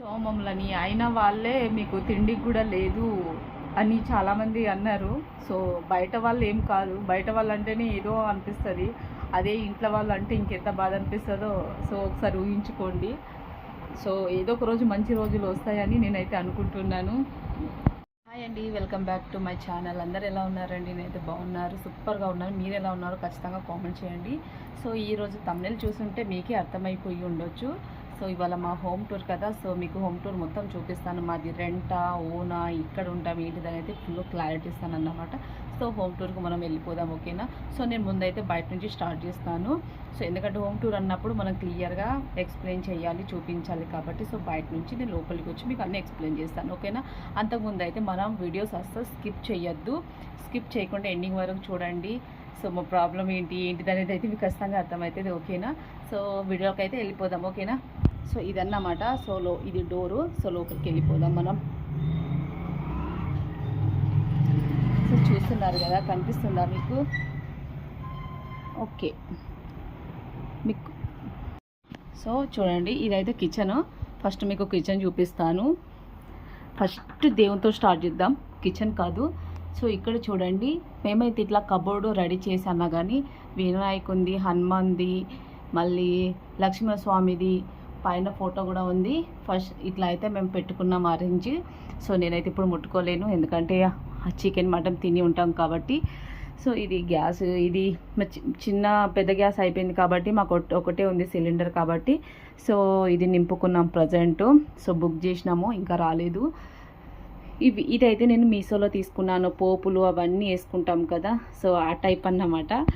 So మమ్మల్ని అయిన వాళ్ళే మీకు తిండికి కూడా లేదు అని చాలామంది అన్నారు. సో బయట వాళ్ళు ఏం కాదు. బయట వాళ్ళు అంటేనే ఏదో అనిపిస్తుంది. అదే ఇంట్లో వాళ్ళు అంటే ఇంకెంత బాధ అనిపిస్తుందో సో ఒకసారి ఊహించుకోండి. సో ఏదో ఒక రోజు మంచి రోజులు వస్తాయని నేనైతే అనుకుంటున్నాను. హాయ్ అండి. Welcome back to my channel. అందరు ఎలా ఉన్నారండి? నేనైతే బాగున్నారు సూపర్గా ఉన్నారు మీరు ఎలా ఉన్నారో ఖచ్చితంగా కామెంట్ చేయండి. సో ఈరోజు తమిళ చూసుంటే మీకే అర్థమైపోయి ఉండొచ్చు. సో ఇవాళ మా హోమ్ టూర్ కదా సో మీకు హోమ్ టూర్ మొత్తం చూపిస్తాను. మాది రెంటా ఓనా ఇక్కడ ఉంటాం ఏంటిదని అయితే ఫుల్ క్లారిటీ ఇస్తాను అన్నమాట సో హోమ్ టూర్కి మనం వెళ్ళిపోదాం ఓకేనా? సో నేను ముందైతే బయట నుంచి స్టార్ట్ చేస్తాను. సో ఎందుకంటే హోమ్ టూర్ అన్నప్పుడు మనం క్లియర్గా ఎక్స్ప్లెయిన్ చేయాలి చూపించాలి కాబట్టి సో బయట నుంచి నేను లోపలికి వచ్చి మీకు అన్నీ ఎక్స్ప్లెయిన్ చేస్తాను ఓకేనా? అంతకుముందు అయితే మనం వీడియోస్ అస్సలు స్కిప్ చేయొద్దు. స్కిప్ చేయకుండా ఎండింగ్ వరకు చూడండి. సో మా ప్రాబ్లం ఏంటి ఏంటిది అనేది అయితే మీకు ఖచ్చితంగా అర్థమవుతుంది ఓకేనా? సో వీడియోకి అయితే వెళ్ళిపోదాం ఓకేనా? సో ఇదన్నమాట. సో లో ఇది డోరు. సో లోపలికి వెళ్ళిపోదాం మనం. సో చూస్తున్నారు కదా కనిపిస్తుందా మీకు? ఓకే. మీకు సో చూడండి ఇదైతే కిచెన్. ఫస్ట్ మీకు కిచెన్ చూపిస్తాను. ఫస్ట్ దేవునితో స్టార్ట్ చేద్దాం. కిచెన్ కాదు. సో ఇక్కడ చూడండి మేమైతే ఇట్లా కబోర్డు రెడీ చేసానా కానీ వినాయకుంది హనుమాన్ది మళ్ళీ లక్ష్మీస్వామిది పైన ఫోటో కూడా ఉంది. ఫస్ట్ ఇట్లా అయితే మేము పెట్టుకున్నాం ఆరెంజ్. సో నేనైతే ఇప్పుడు ముట్టుకోలేను. ఎందుకంటే చికెన్ మటన్ తిని ఉంటాం కాబట్టి. సో ఇది గ్యాస్ ఇది చి- చిన్న పెద్ద గ్యాస్ అయిపోయింది కాబట్టి మాకు ఒకటే ఉంది సిలిండర్ కాబట్టి. సో ఇది నింపుకున్నాం ప్రజెంట్. సో బుక్ చేసినాము ఇంకా రాలేదు. ఇవి ఇదైతే నేను మీషోలో తీసుకున్నాను. పోపులు అవన్నీ వేసుకుంటాం కదా. సో ఆ టైప్ అన్నమాట.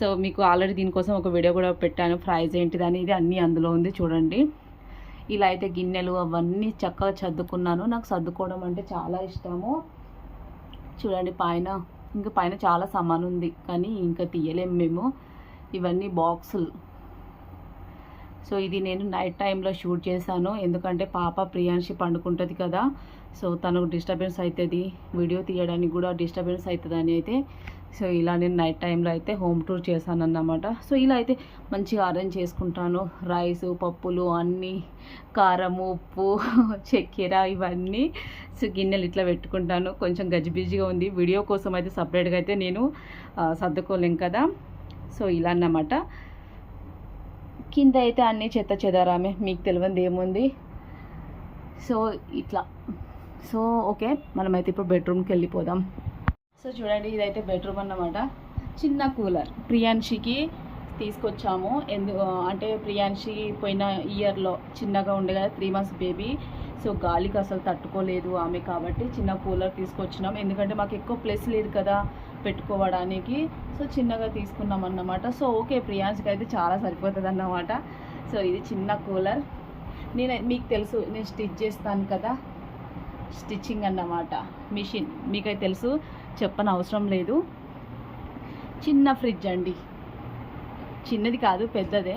సో మీకు ఆల్రెడీ దీనికోసం ఒక వీడియో కూడా పెట్టాను. ప్రైజ్ ఏంటిది అనేది అన్నీ అందులో ఉంది చూడండి. ఇలా అయితే గిన్నెలు అవన్నీ చక్కగా సర్దుకున్నాను. నాకు సర్దుకోవడం అంటే చాలా ఇష్టము. చూడండి పైన ఇంకా పైన చాలా సమాన్ ఉంది కానీ ఇంకా తీయలేము మేము. ఇవన్నీ బాక్సులు. సో ఇది నేను నైట్ టైంలో షూట్ చేశాను. ఎందుకంటే పాప ప్రియాంశి పండుకుంటుంది కదా. సో తనకు డిస్టర్బెన్స్ అవుతుంది వీడియో తీయడానికి కూడా డిస్టర్బెన్స్ అవుతుందని అయితే సో ఇలా నేను నైట్ టైంలో అయితే హోమ్ టూర్ చేశాను అన్నమాట సో ఇలా అయితే మంచిగా అరేంజ్ చేసుకుంటాను. రైస్ పప్పులు అన్నీ కారం ఉప్పు చక్కెర ఇవన్నీ. సో గిన్నెలు ఇట్లా పెట్టుకుంటాను. కొంచెం గజిబిజిగా ఉంది. వీడియో కోసం అయితే సపరేట్గా అయితే నేను సర్దుకోలేం కదా. సో ఇలా అన్నమాట. కింద అయితే అన్నీ చెత్త చెదారామే. మీకు తెలియంది ఏముంది? సో ఇట్లా. So okay. మనమైతే ఇప్పుడు బెడ్రూమ్కి వెళ్ళిపోదాం. సో చూడండి ఇదైతే బెడ్రూమ్ అన్నమాట. చిన్న కూలర్. ప్రియాన్షికి తీసుకొచ్చాము. ఎందు అంటే ప్రియాన్షి పోయిన ఇయర్లో చిన్నగా ఉండే కదా త్రీ మంత్స్ బేబీ సో గాలికి అసలు తట్టుకోలేదు ఆమె కాబట్టి చిన్న కూలర్ తీసుకొచ్చినాం. ఎందుకంటే మాకు ఎక్కువ ప్లేస్ లేదు కదా పెట్టుకోవడానికి. సో చిన్నగా తీసుకున్నాం అన్నమాట. సో ఓకే ప్రియాన్స్కి అయితే చాలా సరిపోతుంది అన్నమాట సో ఇది చిన్న కూలర్. నేను మీకు తెలుసు నేను స్టిచ్ చేస్తాను కదా. స్టిచ్చింగ్ అన్నమాట. మిషన్. మీకైతే తెలుసు. చెప్పని అవసరం లేదు. చిన్న ఫ్రిడ్జ్ అండి. చిన్నది కాదు పెద్దదే.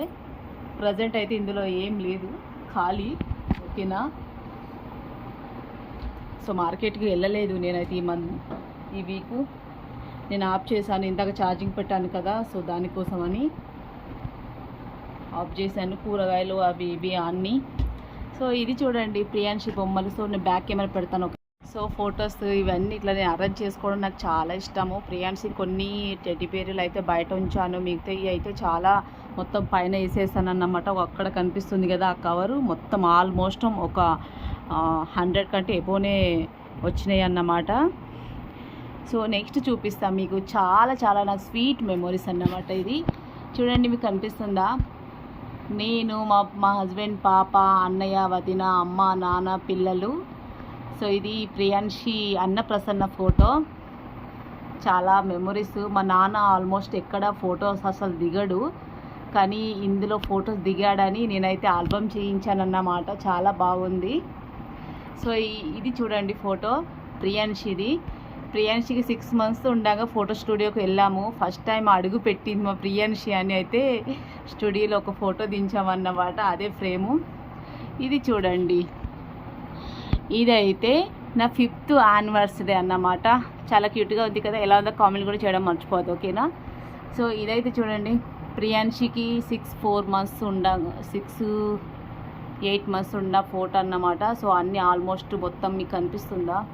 ప్రజెంట్ అయితే ఇందులో ఏం లేదు. ఖాళీ ఓకేనా? సో మార్కెట్కి వెళ్ళలేదు నేనైతే ఈ మంత్ ఈ వీకు. నేను ఆఫ్ చేశాను ఇందాక ఛార్జింగ్ పెట్టాను కదా సో దానికోసమని ఆఫ్ చేశాను కూరగాయలు అవి ఇవి అన్నీ. సో ఇది చూడండి ప్రియాన్షి బొమ్మలు. సో నేను బ్యాక్ కెమెరా పెడతాను సో ఫొటోస్ ఇవన్నీ ఇట్లా నేను అరేంజ్ చేసుకోవడం నాకు చాలా ఇష్టము. ప్రియాన్షి కొన్ని టెడ్డి పేర్లు అయితే బయట ఉంచాను. మిగతా ఇవి అయితే చాలా మొత్తం పైన వేసేసాను అన్నమాట అక్కడ కనిపిస్తుంది కదా ఆ కవరు. మొత్తం ఆల్మోస్ట్ ఒక హండ్రెడ్ కంటే ఎబోనే వచ్చినాయి అన్నమాట. సో నెక్స్ట్ చూపిస్తాను మీకు. చాలా చాలా నా స్వీట్ మెమొరీస్ అన్నమాట ఇది. చూడండి మీకు కనిపిస్తుందా? నేను మా మా హస్బెండ్ పాప అన్నయ్య వదిన అమ్మ నాన్న పిల్లలు. సో ఇది ప్రియాన్షి అన్నప్రసన్న ఫోటో. చాలా మెమొరీస్. మా నాన్న ఆల్మోస్ట్ ఎక్కడ ఫొటోస్ అసలు దిగడు. కానీ ఇందులో ఫొటోస్ దిగాడని నేనైతే ఆల్బమ్ చేయించానన్నమాట చాలా బాగుంది. సో ఇది చూడండి ఫోటో ప్రియాన్షిది ప్రియాన్షికి సిక్స్ మంత్స్ ఉండగా ఫోటో స్టూడియోకి వెళ్ళాము. ఫస్ట్ టైం అడుగు పెట్టింది మా ప్రియాన్షి అని అయితే స్టూడియోలో ఒక ఫోటో దించామన్నమాట. అదే ఫ్రేము. ఇది చూడండి. ఇదైతే నా ఫిఫ్త్ యానివర్సరీ అన్నమాట. చాలా క్యూట్గా ఉంది కదా. ఎలా ఉందో కామెంట్ కూడా చేయడం మర్చిపోదు ఓకేనా? సో ఇదైతే చూడండి. ప్రియాన్షికి సిక్స్ ఫోర్ మంత్స్ ఉండ సిక్స్ ఎయిట్ మంత్స్ ఉన్న ఫోటో అన్నమాట. సో అన్నీ ఆల్మోస్ట్ మొత్తం మీకు కనిపిస్తుందా?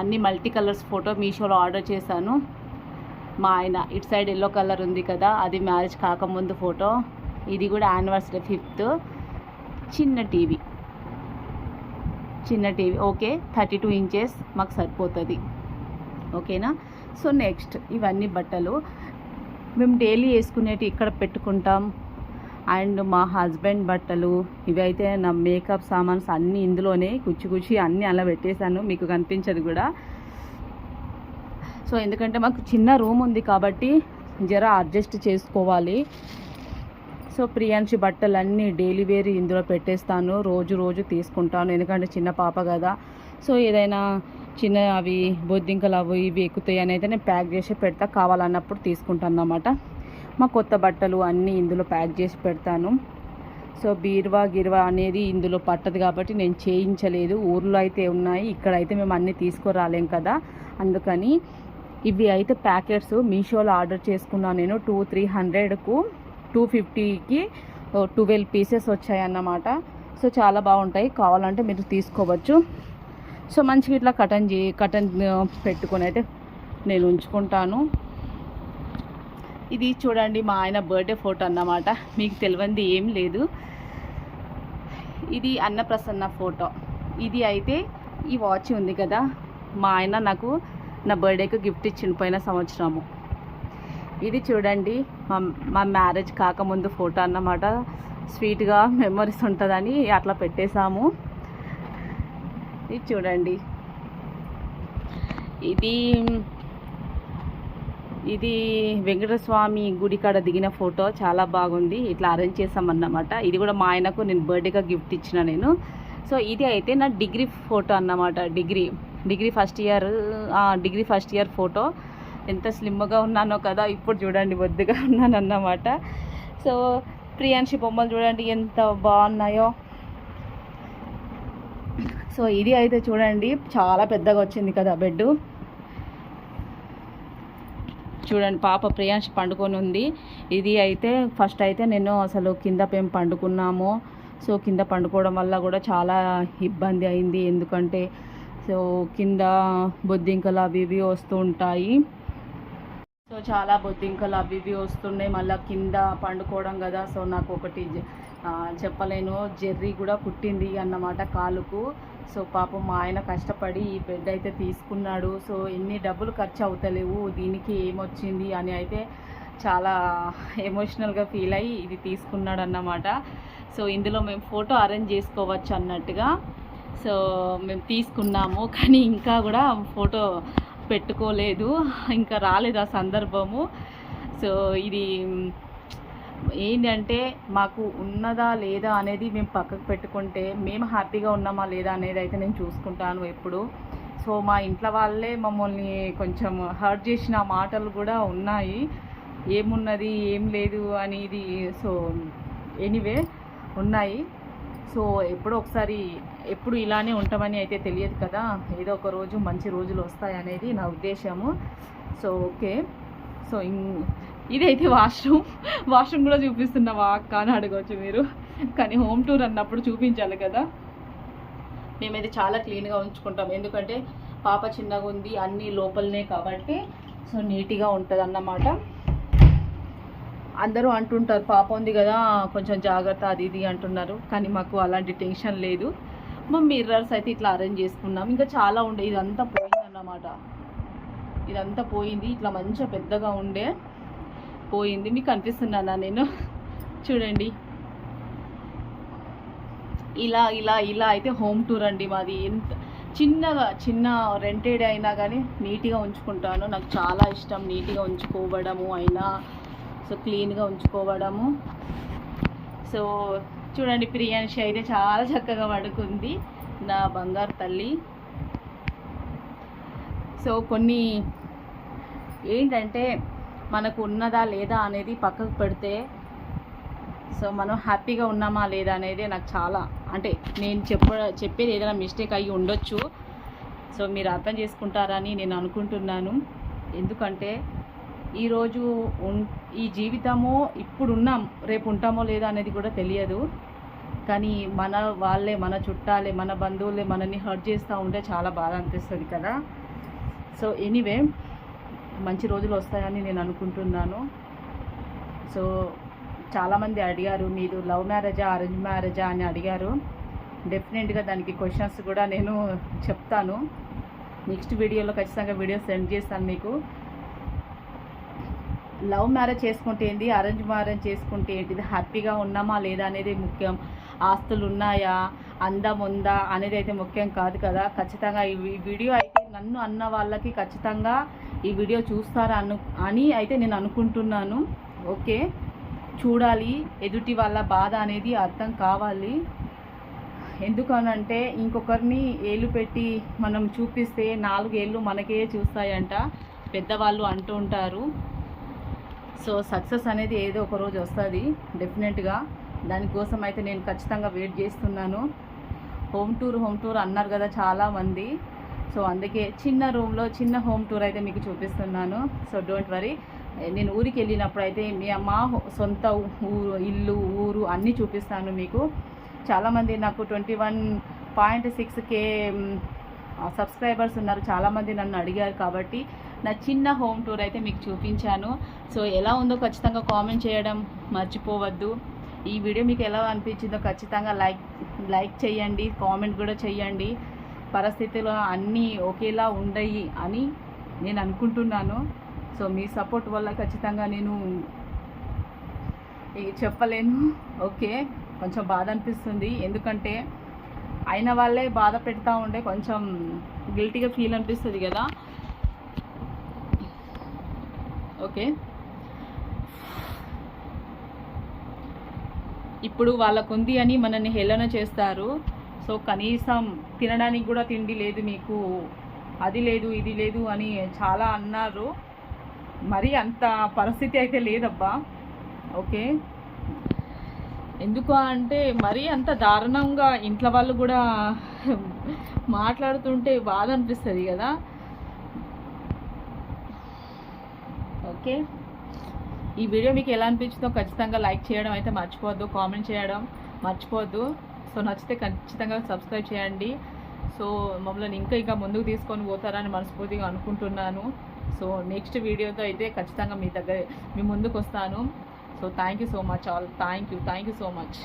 అన్ని మల్టీ కలర్స్ ఫోటో మీషోలో ఆర్డర్ చేశాను. మా ఆయన ఇటు సైడ్ ఎల్లో కలర్ ఉంది కదా అది మ్యారేజ్ కాకముందు ఫోటో ఇది కూడా యానివర్సరీ ఫిఫ్త్ చిన్న టీవీ. చిన్న TV okay thirty two inches మాకు సరిపోతుంది. ఓకేనా? సో నెక్స్ట్ ఇవన్నీ బట్టలు. మేము డైలీ వేసుకునేటి ఇక్కడ పెట్టుకుంటాం. అండ్ మా హస్బెండ్ బట్టలు ఇవైతే నా మేకప్ సామాన్స్ అన్నీ ఇందులోనే కుచ్చి కుచ్చి అన్నీ అలా పెట్టేశాను. మీకు కనిపించదు కూడా. సో ఎందుకంటే మాకు చిన్న రూమ్ ఉంది కాబట్టి జర అడ్జస్ట్ చేసుకోవాలి. సో ప్రియాంశి బట్టలన్నీ డైలీ వేర్ ఇందులో పెట్టేస్తాను. రోజు రోజు తీసుకుంటాను. ఎందుకంటే చిన్న పాప కదా. సో ఏదైనా చిన్న అవి బొద్దింకలు అవి ఇవి ఎక్కుతాయి అని అయితే నేను ప్యాక్ చేసి పెడతా. కావాలన్నప్పుడు తీసుకుంటాను అన్నమాట. మా కొత్త బట్టలు అన్నీ ఇందులో ప్యాక్ చేసి పెడతాను. సో బీరువా గిర్వా అనేది ఇందులో పట్టదు కాబట్టి నేను చేయించలేదు. ఊర్లో అయితే ఉన్నాయి. ఇక్కడ అయితే మేము అన్నీ తీసుకురాలేం కదా. అందుకని ఇవి అయితే ప్యాకెట్స్ మీషోలో ఆర్డర్ చేసుకున్నాను నేను. టూ త్రీ హండ్రెడ్కు. టూ ఫిఫ్టీకి ట్వెల్వ్ పీసెస్ వచ్చాయన్నమాట. సో చాలా బాగుంటాయి. కావాలంటే మీరు తీసుకోవచ్చు. సో మంచిగా ఇట్లా కటన్ చే కటన్ పెట్టుకొని అయితే నేను ఉంచుకుంటాను. ఇది చూడండి మా ఆయన బర్త్డే ఫోటో అన్నమాట. మీకు తెలియంది ఏం లేదు. ఇది అన్నప్రసన్న ఫోటో. ఇది అయితే ఈ వాచ్ ఉంది కదా. మా ఆయన నాకు నా బర్త్డేకి గిఫ్ట్ ఇచ్చిన పోయిన సంవత్సరము. ఇది చూడండి మా మా మ్యారేజ్ కాకముందు ఫోటో అన్నమాట. స్వీట్గా మెమరీస్ ఉంటుందని అట్లా పెట్టేశాము. ఇది చూడండి. ఇది ఇది వెంకటస్వామి గుడి కాడ దిగిన ఫోటో చాలా బాగుంది. ఇట్లా అరేంజ్ చేసామన్నమాట ఇది కూడా మా ఆయనకు నేను బర్త్డేగా గిఫ్ట్ ఇచ్చిన నేను. సో ఇది అయితే నా డిగ్రీ ఫోటో అన్నమాట. Degree degree first year degree first year photo ఎంత స్లిమ్గా ఉన్నానో కదా ఇప్పుడు చూడండి బొద్దుగా ఉన్నాను అన్నమాట సో ప్రియాంశి బొమ్మలు చూడండి ఎంత బాగున్నాయో. సో ఇది అయితే చూడండి చాలా పెద్దగా వచ్చింది కదా బెడ్ చూడండి పాప ప్రియాంశ్ పండుకొని ఉంది. ఇది అయితే ఫస్ట్ అయితే నేను అసలు కింద మేము పండుకున్నాము. సో కింద పండుకోవడం వల్ల కూడా చాలా ఇబ్బంది అయింది. ఎందుకంటే సో కింద బొద్దింకలు అవి ఇవి వస్తూ ఉంటాయి. సో చాలా బొద్దింకలు అవి ఇవి వస్తున్నాయి. మళ్ళీ కింద పండుకోవడం కదా. సో నాకు ఒకటి జ- చెప్పలేను. జెర్రీ కూడా కుట్టింది అన్నమాట కాలుకు. సో పాపం మా ఆయన కష్టపడి ఈ బెడ్ అయితే తీసుకున్నాడు. సో ఎన్ని డబ్బులు ఖర్చు అవుతలేవు దీనికి ఏమొచ్చింది అని అయితే చాలా ఎమోషనల్గా ఫీల్ అయ్యి ఇది తీసుకున్నాడు అన్నమాట సో ఇందులో మేము ఫోటో అరేంజ్ చేసుకోవచ్చు అన్నట్టుగా. సో మేము తీసుకున్నాము. కానీ ఇంకా కూడా ఫోటో పెట్టుకోలేదు. ఇంకా రాలేదు ఆ సందర్భము. సో ఇది ఏంటంటే మాకు ఉన్నదా లేదా అనేది మేము పక్కకు పెట్టుకుంటే మేము హ్యాపీగా ఉన్నామా లేదా అనేది అయితే నేను చూసుకుంటాను ఎప్పుడు. సో మా ఇంట్లో వాళ్ళే మమ్మల్ని కొంచెం హర్ట్ చేసిన మాటలు కూడా ఉన్నాయి. ఏమున్నది ఏం లేదు అనేది సో ఎనీవే ఉన్నాయి. సో ఎప్పుడో ఒకసారి ఎప్పుడు ఇలానే ఉంటామని అయితే తెలియదు కదా. ఏదో ఒక రోజు మంచి రోజులు వస్తాయి అనేది నా ఉద్దేశము. So okay. సో ఇం- ఇదైతే వాష్రూమ్. వాష్రూమ్ కూడా చూపిస్తున్నావా అక్క అని అడగవచ్చు మీరు. కానీ హోమ్ టూర్ అన్నప్పుడు చూపించాలి కదా. మేమైతే చాలా క్లీన్గా ఉంచుకుంటాం. ఎందుకంటే పాప చిన్నగా ఉంది అన్నీ లోపలనే కాబట్టి సో నీట్గా ఉంటుంది అన్నమాట అందరూ అంటుంటారు పాప ఉంది కదా కొంచెం జాగ్రత్త అది ఇది అంటున్నారు. కానీ మాకు అలాంటి టెన్షన్ లేదు. మా మిర్రర్స్ అయితే ఇట్లా అరేంజ్ చేసుకున్నాం. ఇంకా చాలా ఉండే ఇదంతా పోయిందన్నమాట. ఇదంతా పోయింది ఇట్లా మంచిగా పెద్దగా ఉండే పోయింది. మీకు అనిపిస్తున్నానా నేను? చూడండి. ఇలా ఇలా ఇలా అయితే హోమ్ టూర్ అండి మాది. ఎంత చిన్నగా చిన్న రెంటెడ్ అయినా కానీ నీట్గా ఉంచుకుంటాను. నాకు చాలా ఇష్టం నీట్గా ఉంచుకోవడము అయినా. సో క్లీన్గా ఉంచుకోవడము. సో చూడండి ప్రియాంశి అయితే చాలా చక్కగా పడుకుంది నా బంగారు తల్లి. సో కొన్ని ఏంటంటే మనకు ఉన్నదా లేదా అనేది పక్కకు పెడితే సో మనం హ్యాపీగా ఉన్నామా లేదా అనేది నాకు చాలా అంటే నేను చెప్ప చెప్పేది ఏదైనా మిస్టేక్ అయ్యి ఉండొచ్చు. సో మీరు అర్థం చేసుకుంటారని నేను అనుకుంటున్నాను. ఎందుకంటే ఈరోజు ఉన్ ఈ జీవితము ఇప్పుడు ఉన్నాం రేపు ఉంటామో లేదా అనేది కూడా తెలియదు. కానీ మన వాళ్ళే మన చుట్టాలే మన బంధువులే మనల్ని హర్ట్ చేస్తూ ఉంటే చాలా బాధ అనిపిస్తుంది కదా. సో ఎనీవే మంచి రోజులు వస్తాయని నేను అనుకుంటున్నాను. సో చాలామంది అడిగారు మీరు లవ్ మ్యారేజా అరేంజ్ మ్యారేజా అని అడిగారు. డెఫినెట్గా దానికి క్వశ్చన్స్ కూడా నేను చెప్తాను. నెక్స్ట్ వీడియోలో ఖచ్చితంగా వీడియో సెండ్ చేస్తాను మీకు. లవ్ మ్యారేజ్ చేసుకుంటే ఏంటి అరేంజ్ మ్యారేజ్ చేసుకుంటే ఏంటిది? హ్యాపీగా ఉన్నామా లేదా అనేది ముఖ్యం. ఆస్తులు ఉన్నాయా? అందం ఉందా? అనేది అయితే ముఖ్యం కాదు కదా. ఖచ్చితంగా ఈ వీడియో అయితే నన్ను అన్న వాళ్ళకి ఖచ్చితంగా ఈ వీడియో చూస్తారా అను అని అయితే నేను అనుకుంటున్నాను. ఓకే? చూడాలి. ఎదుటి వాళ్ళ బాధ అనేది అర్థం కావాలి. ఎందుకనంటే ఇంకొకరిని ఏళ్ళు పెట్టి మనం చూపిస్తే నాలుగేళ్ళు మనకే చూస్తాయంట. పెద్దవాళ్ళు అంటూ ఉంటారు. సో సక్సెస్ అనేది ఏదో ఒక రోజు వస్తుంది డెఫినెట్గా. దానికోసం అయితే నేను ఖచ్చితంగా వెయిట్ చేస్తున్నాను. హోమ్ టూర్ హోమ్ టూర్ అన్నారు కదా చాలామంది. సో అందుకే చిన్న రూమ్లో చిన్న హోమ్ టూర్ అయితే మీకు చూపిస్తున్నాను. So don't worry. నేను ఊరికి వెళ్ళినప్పుడు అయితే మీ మా సొంత ఊరు ఇల్లు ఊరు అన్నీ చూపిస్తాను మీకు. చాలామంది నాకు twenty one point six K subscribers ఉన్నారు. చాలామంది నన్ను అడిగారు కాబట్టి నా చిన్న హోమ్ టూర్ అయితే మీకు చూపించాను. సో ఎలా ఉందో ఖచ్చితంగా కామెంట్ చేయడం మర్చిపోవద్దు. ఈ వీడియో మీకు ఎలా అనిపించిందో ఖచ్చితంగా లైక్ లైక్ చేయండి కామెంట్ కూడా చేయండి. పరిస్థితులు అన్నీ ఒకేలా ఉండయి అని నేను అనుకుంటున్నాను. సో మీ సపోర్ట్ వల్ల ఖచ్చితంగా నేను చెప్పలేను. ఓకే కొంచెం బాధ అనిపిస్తుంది. ఎందుకంటే అయిన వాళ్ళే బాధ పెడతా ఉండే కొంచెం గిల్టీగా ఫీల్ అనిపిస్తుంది కదా. ఓకే. ఇప్పుడు వాళ్ళకుంది అని మనల్ని హేళన చేస్తారు. సో కనీసం తినడానికి కూడా తిండి లేదు మీకు. అది లేదు ఇది లేదు అని చాలా అన్నారు. మరి అంత పరిస్థితి అయితే లేదబ్బా. ఓకే. ఎందుకు అంటే మరీ అంత దారుణంగా ఇంట్లో వాళ్ళు కూడా మాట్లాడుతుంటే బాధ అనిపిస్తుంది కదా. ఓకే. ఈ వీడియో మీకు ఎలా అనిపించిందో ఖచ్చితంగా లైక్ చేయడం అయితే మర్చిపోవద్దు కామెంట్ చేయడం మర్చిపోవద్దు. సో నచ్చితే ఖచ్చితంగా సబ్స్క్రైబ్ చేయండి. సో మమ్మల్ని ఇంకా ఇంకా ముందుకు తీసుకొని పోతారని మనస్ఫూర్తిగా అనుకుంటున్నాను. సో నెక్స్ట్ వీడియోతో అయితే ఖచ్చితంగా మీ దగ్గర మీ ముందుకు వస్తాను. So thank you so much all thank you thank you so much